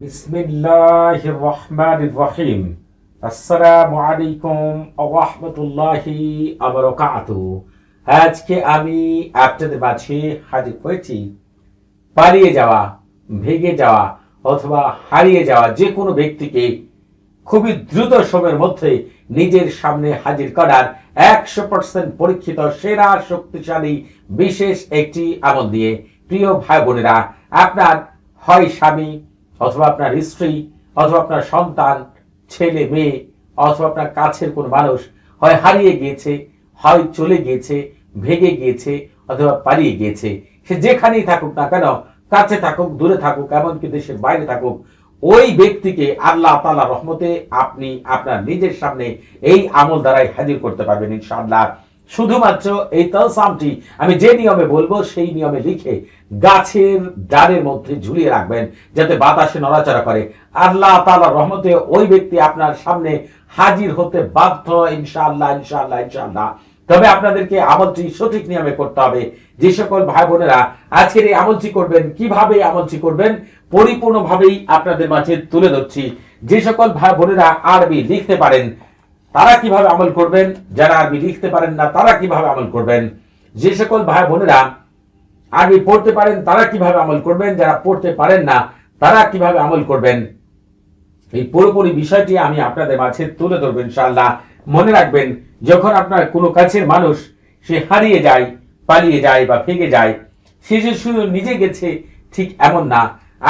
বিসমিল্লাহির রহমানির রহিম। আসসালামু আলাইকুম ওয়া বারাকাতুহু। আজকে আমি আপনাদের মাঝে হাজির হয়েছি। পালিয়ে যাওয়া ভেগে যাওয়া অথবা হারিয়ে যাওয়া যে কোনো ব্যক্তিকে খুবই দ্রুত সময়ের মধ্যে নিজের সামনে হাজির করার একশো পার্সেন্ট পরীক্ষিত, সেরা, শক্তিশালী, বিশেষ একটি আমল দিয়ে প্রিয় ভাই বোনেরা, আপনার হয় স্বামী অথবা আপনার স্ত্রী, অথবা আপনার সন্তান, ছেলে, মেয়ে, অথবা আপনার কাছের কোনো মানুষ হয় হারিয়ে গিয়েছে, হয় চলে গিয়েছে ভেগে গিয়েছে, অথবা পালিয়ে গিয়েছে। সে যেখানেই থাকুক না কেন, কাছে থাকুক, দূরে থাকুক, এমনকি দেশের বাইরে থাকুক, ওই ব্যক্তিকে আল্লাহ তালা রহমতে আপনি আপনার নিজের সামনে এই আমল দ্বারাই হাজির করতে পারবেন ইনশাআল্লাহ। শুধুমাত্র এই তলসামটি আমি যে নিয়মে বলব, সেই নিয়মে লিখে গাছের ডালের মধ্যে ঝুলিয়ে রাখবেন, যাতে বাতাসে নড়াচড়া করে। আল্লাহ তালা রহমতে ওই ব্যক্তি আপনার সামনে হাজির হতে বাধ্য, ইনশাআল্লাহ ইনশাআল্লাহ ইনশাআল্লাহ। তবে আপনাদেরকে আমলটি সঠিক নিয়মে করতে হবে। যে সকল ভাই বোনেরা আজকের এই আমলটি করবেন, কীভাবে আমলটি করবেন, পরিপূর্ণভাবেই আপনাদের মাঝে তুলে ধরছি। যে সকল ভাই বোনেরা আরবি লিখতে পারেন তারা কীভাবে আমল করবেন, যারা আরবি লিখতে পারেন না, তারা কীভাবে আমল করবেন? যে সকল ভাই বোনেরা আরবি পড়তে পারেন, তারা কীভাবে আমল করবেন? যারা পড়তে পারেন না, তারা কীভাবে আমল করবেন? এই পুরোপুরি বিষয়টি আমি আপনাদের মাঝে তুলে ধরবো ইনশাআল্লাহ। মনে রাখবেন, যখন আপনার কোনো কাছের মানুষ সে হারিয়ে যায়, পালিয়ে যায় বা ফেগে যায়, সে যে শুধু নিজে গেছে ঠিক এমন না,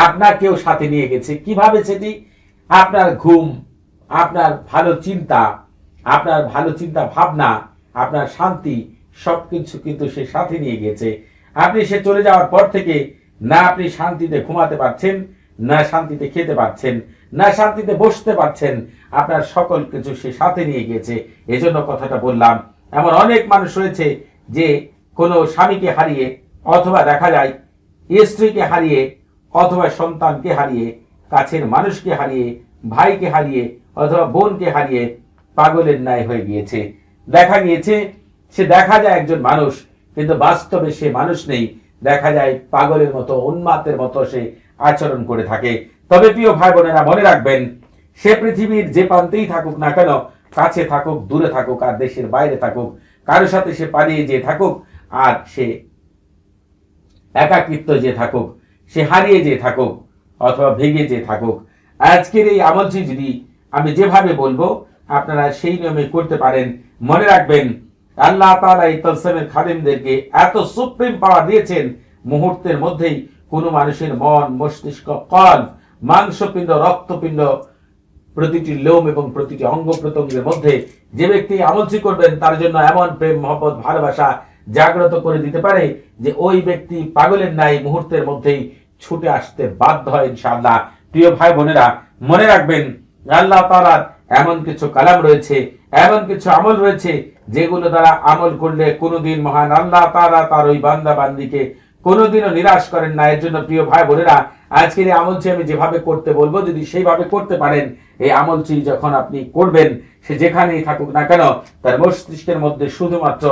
আপনাকেও সাথে নিয়ে গেছে। কীভাবে সেটি? আপনার ঘুম, আপনার ভালো চিন্তা আপনার ভালো চিন্তা, ভাবনা, আপনার শান্তি সবকিছু কিন্তু সে সাথে নিয়ে গেছে। আপনি সে চলে যাওয়ার পর থেকে না আপনি শান্তিতে ঘুমাতে পারছেন, না শান্তিতে খেতে পারছেন, না শান্তিতে বসতে পারছেন, আপনার সকল কিছু সে সাথে নিয়ে গিয়েছে এজন্য কথাটা বললাম, এমন অনেক মানুষ রয়েছে যে কোনো স্বামীকে হারিয়ে অথবা দেখা যায় স্ত্রীকে হারিয়ে অথবা সন্তানকে হারিয়ে, কাছের মানুষকে হারিয়ে, ভাইকে হারিয়ে অথবা বোনকে হারিয়ে পাগলের ন্যায় হয়ে গিয়েছে। দেখা গিয়েছে, সে দেখা যায় একজন মানুষ, কিন্তু বাস্তবে সে মানুষ নেই। দেখা যায় পাগলের মতো উন্মাতের মতো সে আচরণ করে থাকে। তবে প্রিয় ভাই বোনেরা, মনে রাখবেন, সে পৃথিবীর যে প্রান্তেই থাকুক না কেন, কাছে থাকুক, দূরে থাকুক, আর দেশের বাইরে থাকুক কারও সাথে সে পালিয়ে যে থাকুক, আর সে একাকিত্ব যে থাকুক, সে হারিয়ে যে থাকুক, অথবা ভেঙে যে থাকুক। আজকের এই আমলটি যদি আমি যেভাবে বলব আপনারা সেই নিয়মে করতে পারেন। মনে রাখবেন, আল্লাহ তাআলা এই তলসেমের খাদেমদেরকে এত সুপ্রিম পাওয়ার দিয়েছেন, মুহূর্তের মধ্যেই কোনো মানুষের মন, মস্তিষ্ক কল মাংসপিণ্ড, রক্তপিণ্ড প্রতিটি লোম এবং প্রতিটি অঙ্গ প্রত্যঙ্গের মধ্যে যে ব্যক্তি আমলটি করবেন, তার জন্য এমন প্রেম, মহব্বত, ভালোবাসা জাগ্রত করে দিতে পারে যে ওই ব্যক্তি পাগলের ন্যায় মুহূর্তের মধ্যেই ছুটে আসতে বাধ্য হয় ইনশাআল্লাহ। প্রিয় ভাই বোনেরা, মনে রাখবেন, আল্লাহ তাআলার এমন কিছু কালাম রয়েছে, এমন কিছু আমল রয়েছে, যেগুলো দ্বারা আমল করলে কোনোদিন মহান আল্লাহ তাআলা তার ওই বান্দা বান্দিকে কোনোদিনও নিরাশ করেন না। এর জন্য প্রিয় ভাই বোনেরা, আজকের এই আমলটি আমি যেভাবে করতে বলব, যদি সেইভাবে করতে পারেন, এই আমলটি যখন আপনি করবেন, সে যেখানেই থাকুক না কেন, তার মস্তিষ্কের মধ্যে শুধুমাত্র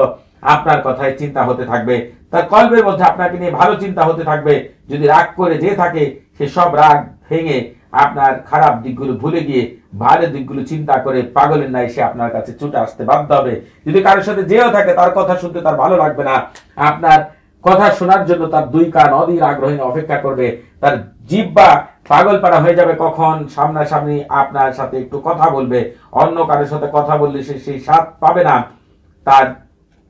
আপনার কথায় চিন্তা হতে থাকবে। তার কল্পের মধ্যে আপনাকে নিয়ে ভালো চিন্তা হতে থাকবে। যদি রাগ করে যে থাকে, সে সব রাগ ভেঙে আপনার খারাপ দিকগুলো ভুলে গিয়ে ভালো দিকগুলো চিন্তা করে পাগলের নাই সে আপনার কাছে ছুটে আসতে বাধ্য হবে। যদি কারোর সাথে যেও থাকে, তার কথা শুনতে তার ভালো লাগবে না। আপনার কথা শোনার জন্য তার দুই কান অধীর আগ্রহী অপেক্ষা করবে। তার জিব্বা পাগল পাড়া হয়ে যাবে কখন? সামনাসামনি আপনার সাথে একটু কথা বলবে। অন্য কারোর সাথে কথা বললে সে সেই স্বাদ পাবে না। তার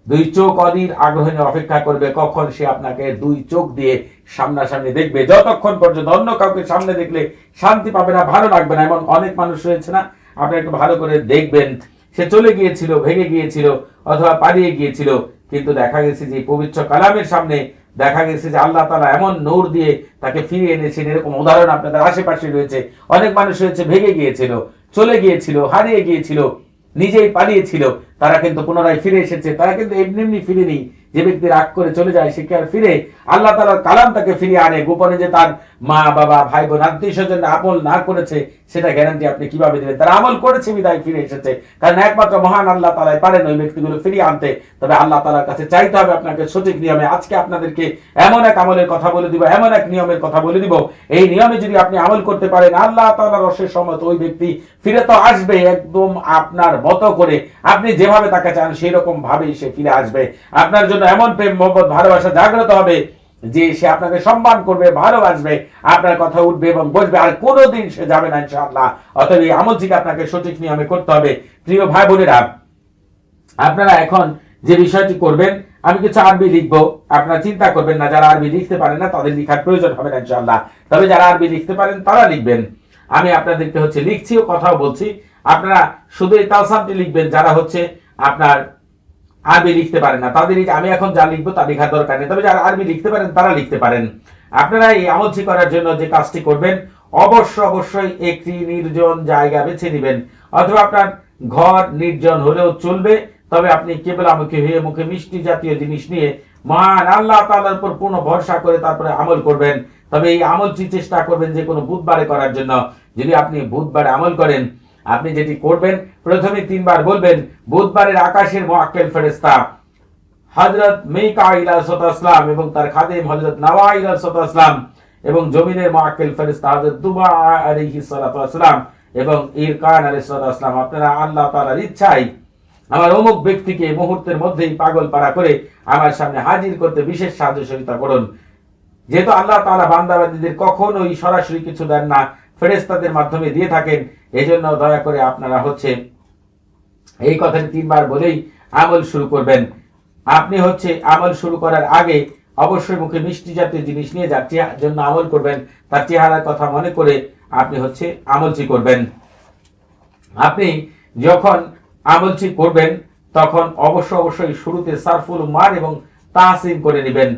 দুই চোখ অধীর আগ্রহী অপেক্ষা করবে, কখন সে আপনাকে দুই চোখ দিয়ে সামনাসামনি দেখবে। যতক্ষণ পর্যন্ত অন্য কাউকে সামনে দেখলে শান্তি পাবে না, ভালো লাগবে না, এমন অনেক মানুষ রয়েছে না? আপনি একটু ভালো করে দেখবেন। সে চলে গিয়েছিল, ভেঙে গিয়েছিল, অথবা পালিয়ে গিয়েছিল, কিন্তু দেখা গেছে যে পবিত্র কালামের সামনে দেখা গেছে যে আল্লাহ তালা এমন নূর দিয়ে তাকে ফিরিয়ে এনেছেন। এরকম উদাহরণ আপনাদের আশেপাশে রয়েছে। অনেক মানুষ রয়েছে, ভেঙে গিয়েছিল, চলে গিয়েছিল, হারিয়ে গিয়েছিল। নিজেই পালিয়েছিল, তারা কিন্তু পুনরায় ফিরে এসেছে। তারা কিন্তু এমনি এমনি ফিরেনি। যে ব্যক্তি রাগ করে চলে যায়, সে কি আর ফিরে? আল্লাহ তালার কালাম তাকে ফিরিয়ে আনে। গোপনে যে তার মা, বাবা, ভাই বোন আত্মীয় স্বজন আপল না করেছে সেটা গ্যারান্টি আপনি কীভাবে দেবেন? তারা আমল করেছে বিদায় ফিরে এসেছে। কারণ একমাত্র মহান আল্লাহ তালাই পারেন ওই ব্যক্তিগুলো ফিরিয়ে আনতে। তবে আল্লাহ তালার কাছে চাইতে হবে আপনাকে সঠিক নিয়মে। আজকে আপনাদেরকে এমন এক আমলের কথা বলে দিব, এমন এক নিয়মের কথা বলে দিব। এই নিয়মে যদি আপনি আমল করতে পারেন, আল্লাহ তালার রসের সময় ওই ব্যক্তি ফিরে তো আসবে একদম আপনার মতো করে। আপনি যেভাবে তাকে চান সেই রকম ভাবেই সে ফিরে আসবে। আপনার জন্য এমন প্রেম, মোহব্বত, ভালোবাসা জাগ্রত হবে। যে সে আপনাকে সম্মান করবে, ভালোবাসবে, আপনার কথা উঠবে এবং বসবে, আর কোনোদিন সে যাবে না ইনশাআল্লাহ। অতএব এই আমলটিকে আপনাকে সঠিক নিয়মে করতে হবে। প্রিয় ভাই বোনেরা, আপনারা এখন যে বিষয়টি করবেন, আমি কিছু আরবি লিখব। আপনারা চিন্তা করবেন না, যারা আরবি লিখতে পারেন না, তাদের লিখার প্রয়োজন হবে না ইনশাআল্লাহ। তবে যারা আরবি লিখতে পারেন, তারা লিখবেন। আমি আপনাদেরকে হচ্ছে লিখছি ও কথাও বলছি। আপনারা শুধু এই তালসামটি লিখবেন, যারা হচ্ছে আপনার আরবি লিখতে পারেন না। তাদের আমি এখন যা লিখব তা লেখার দরকার নেই। তবে যারা আরবি লিখতে পারেন, তারা লিখতে পারেন। আপনারা এই আমলটি করার জন্য যে কাজটি করবেন, অবশ্য অবশ্যই একটি নির্জন জায়গা বেছে নেবেন। অথবা আপনার ঘর নির্জন হলেও চলবে। তবে আপনি কেবলামুখী হয়ে মুখে মিষ্টি জাতীয় জিনিস নিয়ে মহান আল্লাহ তাআলার উপর পূর্ণ ভরসা করে তারপরে আমল করবেন। তবে এই আমলটি চেষ্টা করবেন যে কোনো বুধবারে করার জন্য। যদি আপনি বুধবারে আমল করেন আপনি যেটি করবেন, প্রথমে তিনবার বলবেন, বুধবারের আকাশের মোয়াক্কেল ফেরেস্তা হজরত মেকা ইলাসলাম এবং তার খাদেম হজরত নওয়া ইলাসলাম এবং জমিনের মোয়াক্কেল ফেরেস্তা হজরত দুবা আলাইহি সালাম এবং ইরকান আলাইহিস সালাম আপনারা আল্লাহ তাআলার ইচ্ছায় আমার অমুক ব্যক্তিকে মুহূর্তের মধ্যেই পাগল পাড়া করে আমার সামনে হাজির করতে বিশেষ সাহায্য সহযোগিতা করুন। যেহেতু আল্লাহ তাআলা বান্দাবাদীদের কখনোই সরাসরি কিছু দেন না ফেরেস্তাদের মাধ্যমে দিয়ে থাকেন। এজন্য দয়া করে আপনারা হচ্ছে এই কথাটি তিনবার বলেই আমল শুরু করবেন। আপনি হচ্ছে আমল শুরু করার আগে অবশ্যই মুখে মিষ্টি জাতীয় জিনিস নিয়ে যার জন্য আমল করবেন, তার চেহারার কথা মনে করে আপনি হচ্ছে আমলটি করবেন। আপনি যখন আমলটি করবেন, তখন অবশ্য অবশ্যই শুরুতে সারফুল মার এবং তাহসিন করে নেবেন।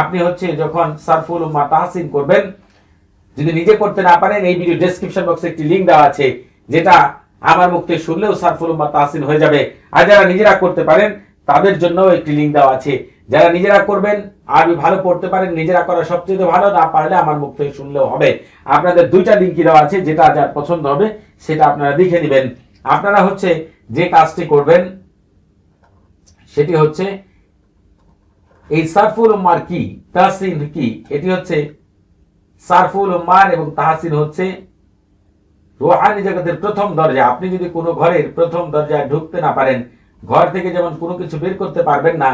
আপনি হচ্ছে যখন সারফুল মা তাহসিন করবেন যদি নিজে করতে না পারেন, এই ভিডিও ডেসক্রিপশন বক্সে একটি লিংক দেওয়া আছে, যেটা আমার মুখ থেকে শুনলেও সারফুল উম্মা তাহসিন হয়ে যাবে। আর যারা নিজেরা করতে পারেন, তাদের জন্য একটি লিঙ্ক দেওয়া আছে। যারা নিজেরা করবেন আরবি ভালো পড়তে পারেন, নিজেরা করা সবচেয়ে ভালো, না পারলে আমার মুখ থেকে শুনলেও হবে। আপনাদের দুইটা লিঙ্কই দেওয়া আছে, যেটা যার পছন্দ হবে, সেটা আপনারা দেখে নেবেন। আপনারা হচ্ছে যে কাজটি করবেন, সেটি হচ্ছে, এই সারফুল উম্মার কি, তাহসিন কি, এটি হচ্ছে সারফুল উম্মার এবং তাহসিন হচ্ছে রোহানি জগতের প্রথম দরজা। আপনি যদি কোনো ঘরের প্রথম দরজায় ঢুকতে না পারেন, ঘর থেকে যেমন কোনো কিছু বের করতে পারবেন না,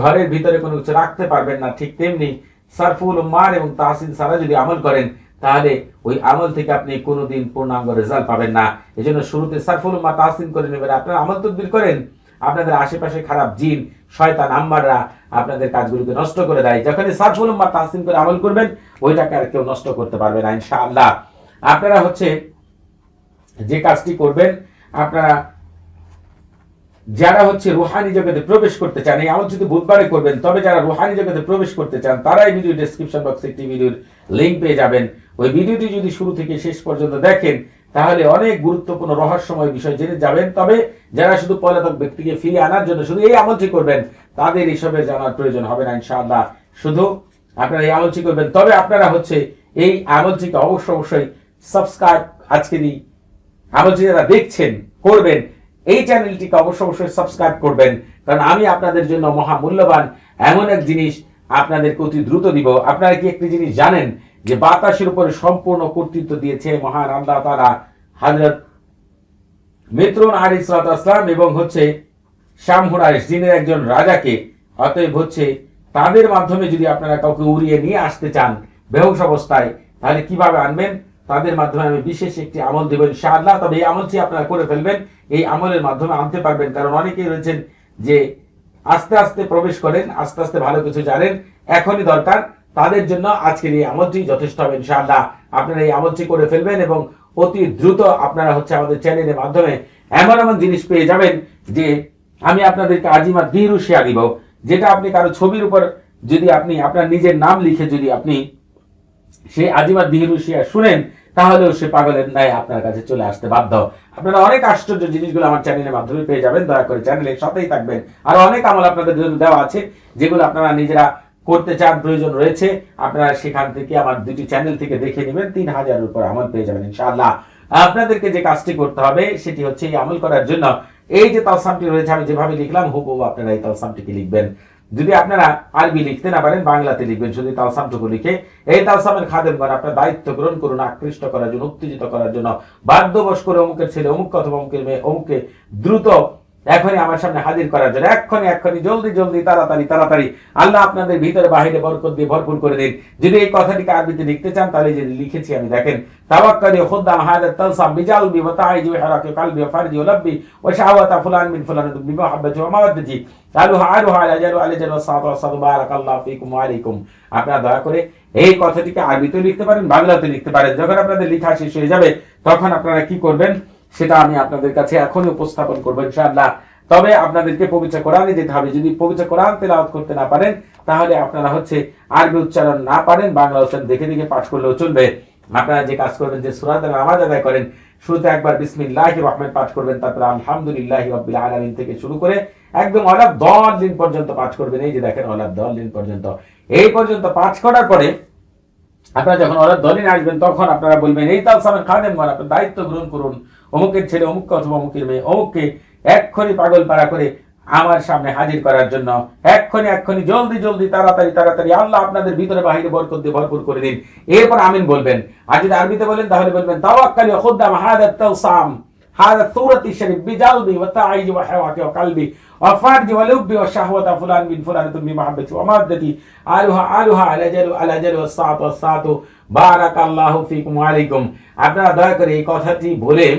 ঘরের ভিতরে কোনো কিছু রাখতে পারবেন না, ঠিক তেমনি সারফুল উম্মার এবং তাহসিন সারা যদি আমল করেন, তাহলে ওই আমল থেকে আপনি কোনোদিন পূর্ণাঙ্গ রেজাল্ট পাবেন না। এই জন্য শুরুতে সারফুল মা তাহসিন করে নেবেন। আপনার আমল তদবির করেন আপনাদের আশেপাশে খারাপ জিন, শয়তান, আম্মাররা আপনাদের কাজগুলোকে নষ্ট করে দেয়। যখনই সারফুল উম্মা তাহসিন করে আমল করবেন, ওইটাকে আর কেউ নষ্ট করতে পারবে না, ইনশাআল্লাহ। আপনারা হচ্ছে যে কাজটি করবেন, আপনারা যারা হচ্ছে রুহানি জগতে প্রবেশ করতে চান, এই আমল যদি বুধবারে করবেন, তবে যারা রুহানি জগতে প্রবেশ করতে চান তারা এই ভিডিও ডেসক্রিপশন বক্সে একটি ভিডিওর লিঙ্ক পেয়ে যাবেন। ওই ভিডিওটি যদি শুরু থেকে শেষ পর্যন্ত দেখেন তাহলে অনেক গুরুত্বপূর্ণ রহস্যময় বিষয় জেনে যাবেন। তবে যারা শুধু পলাতক ব্যক্তিকে ফিরে আনার জন্য শুধু এই আমলটি করবেন, তাদের হিসাবে জানার প্রয়োজন হবে না ইনশাআল্লাহ। শুধু আপনারা এই আমলটি করবেন। তবে আপনারা হচ্ছে এই আমলটিকে অবশ্য অবশ্যই সাবস্ক্রাইব আজকেরই আমলটি যারা দেখছেন, করবেন, এই চ্যানেলটিকে অবশ্য অবশ্যই সাবস্ক্রাইব করবেন। কারণ আমি আপনাদের জন্য মহামূল্যবান এমন এক জিনিস আপনাদেরকে অতি দ্রুত দিব। আপনারা কি একটি জিনিস জানেন? যে বাতাসের উপরে সম্পূর্ণ কর্তৃত্ব দিয়েছে মহান আল্লাহ তারা হাজরত মিত্রন আর ইসলাম এবং হচ্ছে শামহুরাইশ জিনের একজন রাজাকে, অতএব হচ্ছে তাদের মাধ্যমে যদি আপনারা কাউকে উড়িয়ে নিয়ে আসতে চান বেহুশ অবস্থায়, তাহলে কীভাবে আনবেন? তাদের মাধ্যমে আমি বিশেষ একটি আমল দেবেন ইনশাআল্লাহ। তবে এই আমলটি আপনারা করে ফেলবেন, এই আমলের মাধ্যমে আনতে পারবেন। কারণ অনেকেই রয়েছেন যে আস্তে আস্তে প্রবেশ করেন, আস্তে আস্তে ভালো কিছু জানেন, এখনই দরকার। তাদের জন্য আজকের এই আমলটি যথেষ্ট হবে, ইনশাআল্লাহ। আপনারা এই আমলটি করে ফেলবেন এবং অতি দ্রুত আপনারা হচ্ছে আমাদের চ্যানেলের মাধ্যমে এমন এমন জিনিস পেয়ে যাবেন যে আমি আপনাদেরকে আজিমা দিরুশিয়া দিব, যেটা আপনি কারও ছবির উপর যদি আপনি আপনার নিজের নাম লিখে যদি আপনি সেই আজিমা দিহরুশিয়া শুনেন, তাহলেও সে পাগলের ন্যায় আপনার কাছে চলে আসতে বাধ্য। আপনারা অনেক আশ্চর্য জিনিসগুলো আমার চ্যানেলের মাধ্যমে পেয়ে যাবেন, দয়া করে চ্যানেলের সাথেই থাকবেন। আর অনেক আমল আপনাদের জন্য দেওয়া আছে, যেগুলো আপনারা নিজেরা করতে চান, প্রয়োজন রয়েছে, আপনারা সেখান থেকে আমার দুটি চ্যানেল থেকে দেখে নেবেন, তিন হাজারের উপর আমল পেয়ে যাবেন ইনশাআল্লাহ। আপনাদেরকে যে কাজটি করতে হবে, সেটি হচ্ছে এই আমল করার জন্য এই যে তালসামটি রয়েছে, আমি যেভাবে লিখলাম, হুবহু আপনারা এই তালসামটিকে লিখবেন। যদি আপনারা আরবি লিখতে না পারেন, বাংলাতে লিখবেন, শুধু তালসামটুকু লিখে। এই তালসামের খাদেমগণ আপনার দায়িত্ব গ্রহণ করুন, আকৃষ্ট করার জন্য, উত্তেজিত করার জন্য, বাধ্যবশ করে অমুকের ছেলে, অমুক অথবা অমুকের মেয়ে, অমুককে দ্রুত এখনই আমার সামনে হাজির করার জন্য এক্ষণি এক্ষণি জলদি জলদি, তাড়াতাড়ি তাড়াতাড়ি। আল্লাহ আপনাদের ভিতরে বাহিরে বরকত দিয়ে ভরপুর করে দিন। যদি এই কথাটিকে আরবিতে লিখতে চান, তাহলে যে লিখেছি আমি, দেখেন হাদা তালসাম ওয়া ওয়া হারাকি কলবি ওয়া ফারজি ওয়া লাব্বি ওয়া শাহাওয়াতা ফুলান মিন ফুলান বিমহাব্বতি ওয়া জালু আলা জালু ওয়া সাদ বারাকাল্লাহু ফিকুম ওয়া আলাইকুম। আপনারা দয়া করে এই কথাটিকে আরবিতে লিখতে পারেন বাংলাতে লিখতে পারেন। যখন আপনাদের লেখা শেষ হয়ে যাবে, তখন আপনারা কি করবেন? সেটা আমি আপনাদের কাছে এখনই উপস্থাপন করব, ইনশাআল্লাহ। তবে আপনাদেরকে পবিত্র কোরআনে যেতে হবে। যদি পবিত্র কোরআন তেলাওয়াত করতে না পারেন, তাহলে আপনারা হচ্ছে আরবি উচ্চারণ না পারেন, বাংলা উচ্চারণ দেখে দেখে পাঠ করলেও চলবে। আপনারা যে কাজ করবেন, যে সুরাত নামাজ আদায় করেন, শুরুতে একবার বিসমিল্লাহ রহমান পাঠ করবেন, তারপরে আলহামদুলিল্লাহ রব্বিল আলামিন থেকে শুরু করে একদম অলাপ দশ দিন পর্যন্ত পাঠ করবেন। এই যে দেখেন, অলাপ দশ দিন পর্যন্ত। এই পর্যন্ত পাঠ করার পরে আপনারা যখন অর্ডার দলিন আসবেন, তখন আপনারা বলবেন, এই তাল সামেন খাদেম আপনার দায়িত্ব গ্রহণ করুন। অমুকের ছেলে অমুককে অথবা অমুকের মেয়ে, অমুককে এক্ষণি পাগল পাড়া করে আমার সামনে হাজির করার জন্য এক্ষণি এক্ষণি জলদি জলদি, তাড়াতাড়ি তাড়াতাড়ি, আল্লাহ আপনাদের ভিতরে বাহিরে বরকত দিয়ে ভরপুর করে দিন। এরপর আমিন বলবেন। আর যদি আরবিতে বলেন, তাহলে বলবেন, তাওয়াক্কালি খুদ্দাম হাদাত তাওসাম শরীফ ওয়া তাআইজি ওয়া ওয়া কালবি ওয়া ফারজি ওয়া ওয়া ফুলান বিন ফুলান তুমি মাহাব্বতি ওয়া মাদ্দাতি আলুহা আলুহা আলা জালু আলা জালু ওয়া বারাকাল্লাহু ফিকুম ওয়া আলাইকুম। আপনারা দয়া করে এই কথাটি বলেন।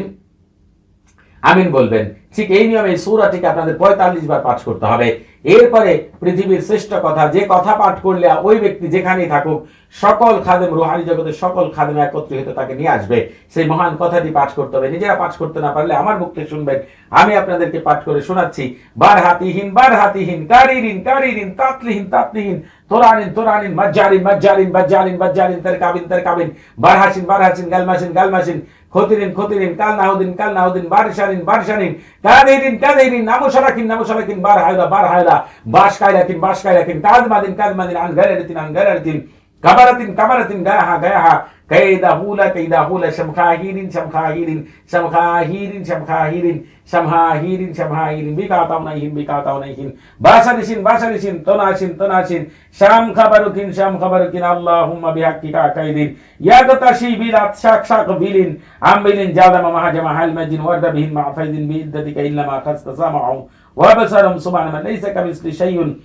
আমিন বলবেন। ঠিক এই নিয়মে এই সূরাটিকে আপনাদের পঁয়তাল্লিশ বার পাঠ করতে হবে। এরপরে পৃথিবীর শ্রেষ্ঠ কথা, যে কথা পাঠ করলে ওই ব্যক্তি যেখানেই থাকুক, সকল খাদেম, রুহানি জগতের সকল খাদেম একত্রিত তাকে নিয়ে আসবে। সেই মহান কথাটি পাঠ করতে হবে। নিজেরা পাঠ করতে না পারলে আমার মুখ থেকে শুনবেন। আমি আপনাদেরকে পাঠ করে শোনাচ্ছি। বার হাতিহীন বার হাতিহীন কারিরিন কারিরিন তাতলিহীন তাতলিহীন, তোরানিন তোরানিন, মজ্জারিন মজ্জারিন, বজ্জারিন বজ্জারিন তার কাবিন তার কাবিন বার হাসিন বার হাসিন গালমাসিন গালমাসিন খতিরিন খতিরিন, কাল নাহুদিন কাল নাহুদিন, বারিশারিন বারিশারিন কাদেরিন কাদেরিন নামুশারাকিন নামুশারাকিন বার হায়দা বার হায়দা বাস কায়রাকিন বাস কায়রাকিন কাজ মাদিন আন গারারিতিন আন গারারিতিন كبرت كبرت داها داها. كيدا هولا كيدا هولا. شمخا هيرين شمخا هيرين شمخا هيرين شمخا هيرين كيدهولة كيدهولة شمخاهير شمخاهير شمخاهير شمخاهير شمخاهير شمخاهير بكاتونيهم بكاتونيهم باسنشين باسنشين تناشين تناشين شام خبركين شام خبركين. اللهم كيكا كيدين يغتشي بلات شاك شاك بلين. عم بلين جادم مهاجم حال مجين. ورد بهن مع فيد بإدتك إلا ما قد سمعوا وبصرهم سبحان من ليس كمثل شيء.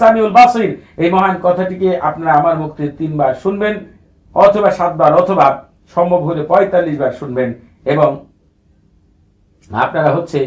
সামিউল বাসির। এই মহান কথাটিকে আপনারা আমার মুক্তি তিনবার শুনবেন, অথবা সাতবার, অথবা সম্ভব হলে পঁয়তাল্লিশ বার শুনবেন এবং আপনারা হচ্ছে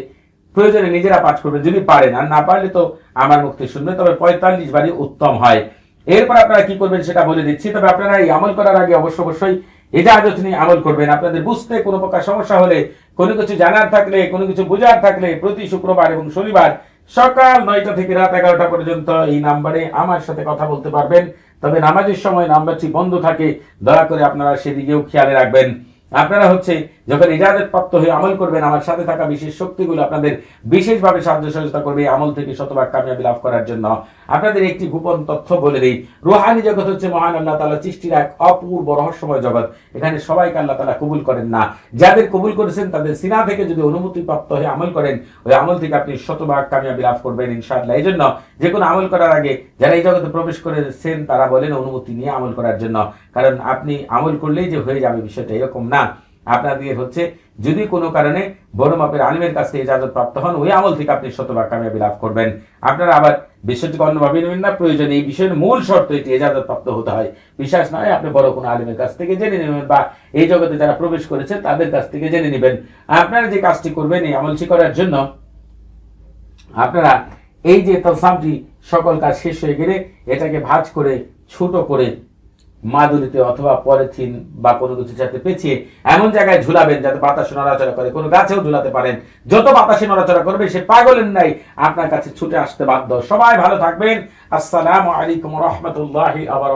প্রয়োজনে নিজেরা পাঠ করবেন যদি পারেন। আর না পারলে তো আমার মুক্তি শুনবেন, তবে পঁয়তাল্লিশ বারই উত্তম হয়। এরপর আপনারা কি করবেন সেটা বলে দিচ্ছি। তবে আপনারা এই আমল করার আগে অবশ্য অবশ্যই এজাজত নিয়ে আমল করবেন। আপনাদের বুঝতে কোনো প্রকার সমস্যা হলে, কোনো কিছু জানার থাকলে, কোনো কিছু বোঝার থাকলে প্রতি শুক্রবার এবং শনিবার সকাল নয়টা থেকে রাত এগারোটা পর্যন্ত এই নাম্বারে আমার সাথে কথা বলতে পারবেন। তবে নামাজের সময় নাম্বারটি বন্ধ থাকে। দয়া করে আপনারা সেদিকেও খেয়াল রাখবেন। আপনারা হচ্ছে যখন ইজাজত প্রাপ্ত হয়ে আমল করবেন, আমার সাথে থাকা বিশেষ শক্তিগুলো আপনাদের বিশেষভাবে সাহায্য সহযোগিতা করবে আমল থেকে শতভাগ কামিয়াবি লাভ করার জন্য। আপনাদের একটি গোপন তথ্য বলে দিই। রুহানি জগৎ হচ্ছে মহান আল্লাহ তালা সৃষ্টির এক অপূর্ব রহস্যময় জগৎ। এখানে সবাইকে আল্লাহ তালা কবুল করেন না। যাদের কবুল করেছেন, তাদের সিনা থেকে যদি অনুমতি প্রাপ্ত হয়ে আমল করেন, ওই আমল থেকে আপনি শতভাগ কামিয়াবি লাভ করবেন ইনশাআল্লাহ। এই জন্য যে কোনো আমল করার আগে যারা এই জগতে প্রবেশ করেছেন, তারা বলেন অনুমতি নিয়ে আমল করার জন্য। কারণ আপনি আমল করলেই যে হয়ে যাবে বিষয়টা এরকম না। আপনাদের হচ্ছে, যদি কোনো কারণে বড় মাপের আলিমের কাছ থেকে ইজাজত প্রাপ্ত হন, ওই আমল থেকে আপনি শতভাগ কামিয়াবি লাভ করবেন। আপনারা আবার বিষয়টিকে অন্যভাবে নেবেন না, প্রয়োজন এই বিষয়ের মূল শর্ত এটি এজাজত প্রাপ্ত হতে হয়। বিশ্বাস নয়, আপনি বড় কোনো আলিমের কাছ থেকে জেনে নেবেন বা এই জগতে যারা প্রবেশ করেছে, তাদের কাছ থেকে জেনে নেবেন। আপনারা যে কাজটি করবেন, এই আমলটি করার জন্য আপনারা এই যে তসামটি সকল কাজ শেষ হয়ে গেলে, এটাকে ভাঁজ করে, ছোট করে মাদুরিতে অথবা পলিথিন বা কোনো কিছু সাথে পেঁচিয়ে এমন জায়গায় ঝুলাবেন যাতে বাতাসে নড়াচড়া করে। কোনো গাছেও ঝুলাতে পারেন। যত বাতাসে নড়াচড়া করবে সে পাগলের নাই আপনার কাছে ছুটে আসতে বাধ্য। সবাই ভালো থাকবেন। আসসালামু আলাইকুম রহমতুল্লাহি আবার